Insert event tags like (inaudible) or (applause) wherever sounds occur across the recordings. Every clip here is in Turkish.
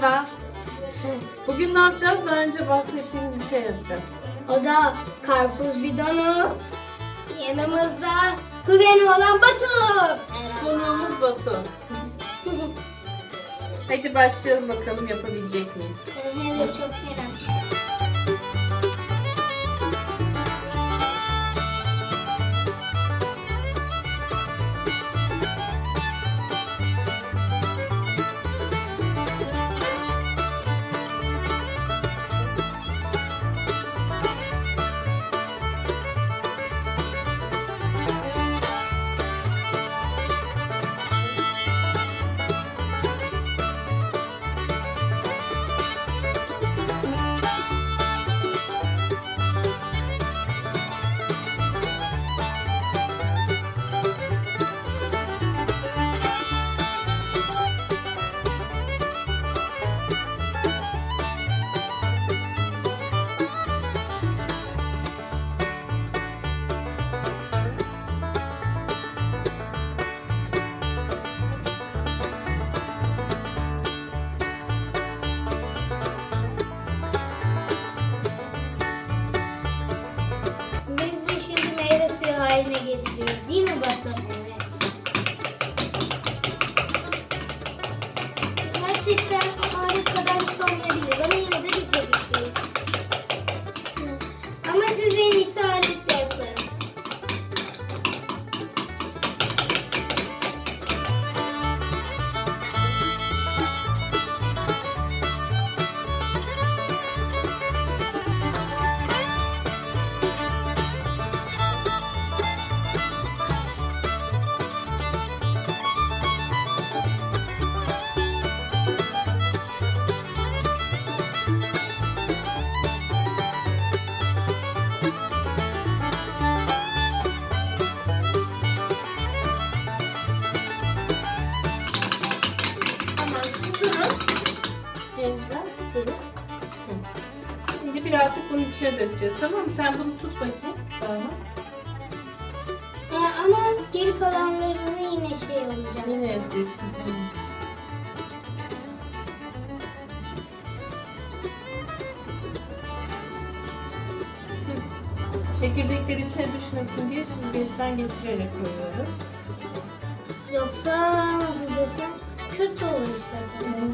Merhaba. Bugün ne yapacağız? Daha önce bahsettiğimiz bir şey yapacağız. O da karpuz bidonu. Yanımızda kuzenim olan Batu. Konuğumuz Batu. (laughs) Hadi başlayalım bakalım yapabilecek miyiz? De çok merak. Gerçekten bunun içine dökeceğiz tamam mı? Sen bunu tut bakayım. Tamam. Ee, ama geri kalanlarını yine şey olacak. Yine ezeceksin tamam. Çekirdekleri içine düşmesin diye süzgeçten geçirerek koyuyoruz. Yoksa nasıl desem kötü olur zaten.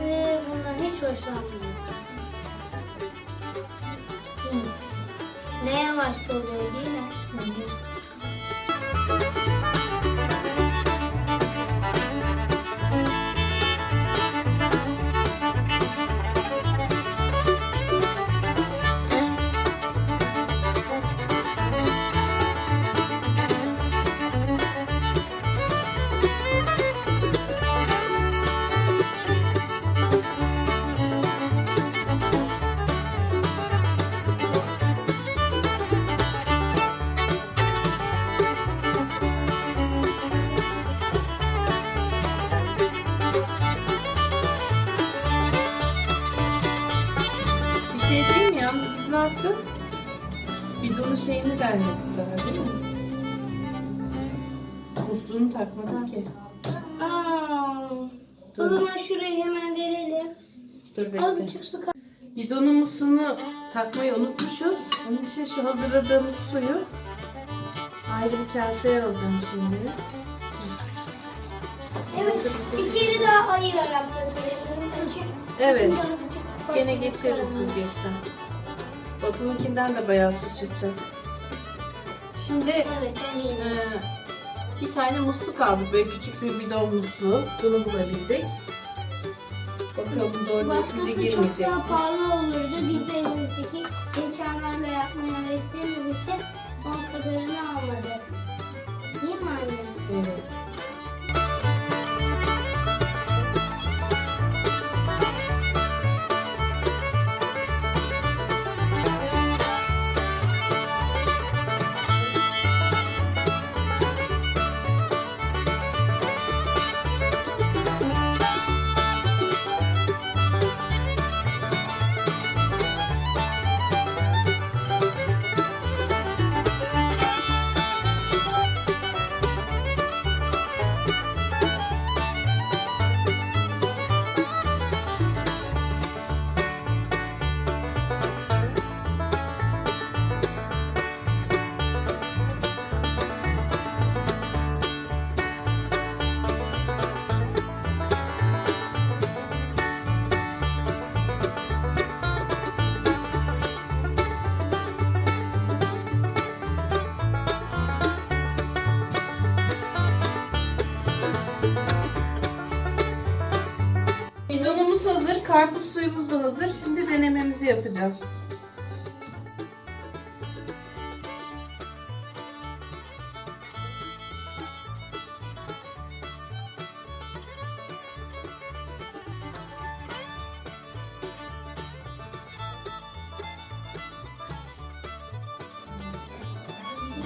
Ve bundan hiç hoşlanmıyoruz. Ne yavaş Yaptık? Bidonun şeyini vermedik daha değil mi? Musluğunu takmadık ki. Aa, o zaman şurayı hemen verelim. Dur bekle. Azıcık su kal- Bidonun musluğunu takmayı unutmuşuz. Onun için şu hazırladığımız suyu ayrı bir kaseye alacağım şimdi. Evet, bir kere daha ayırarak dökelim. Açık. Evet. Gene geçiririz süzgeçten. Batu'nunkinden de bayağı su çıkacak. Şimdi Evet, eminim. Ee, bir tane musluk aldık. Böyle küçük bir bidon musluğu. Bunu bulabildik. Bakalım doğru netice Başkası çok girmeyecek. daha mi? pahalı olurdu. Biz de elimizdeki Şimdi denememizi yapacağız.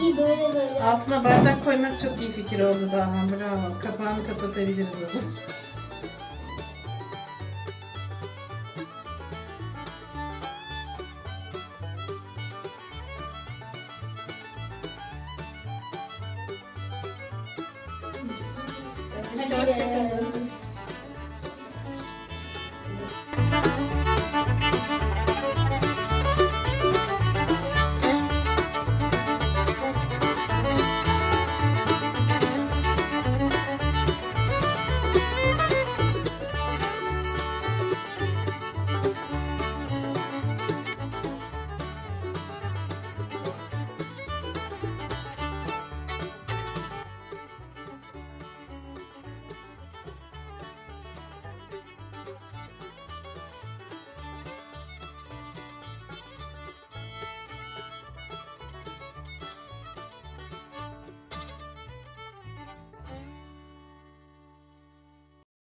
İyi böyle böyle. Altına bardak koymak çok iyi fikir oldu daha. Bravo. Kapağını kapatabiliriz o zaman. Hadi hoşçakalın.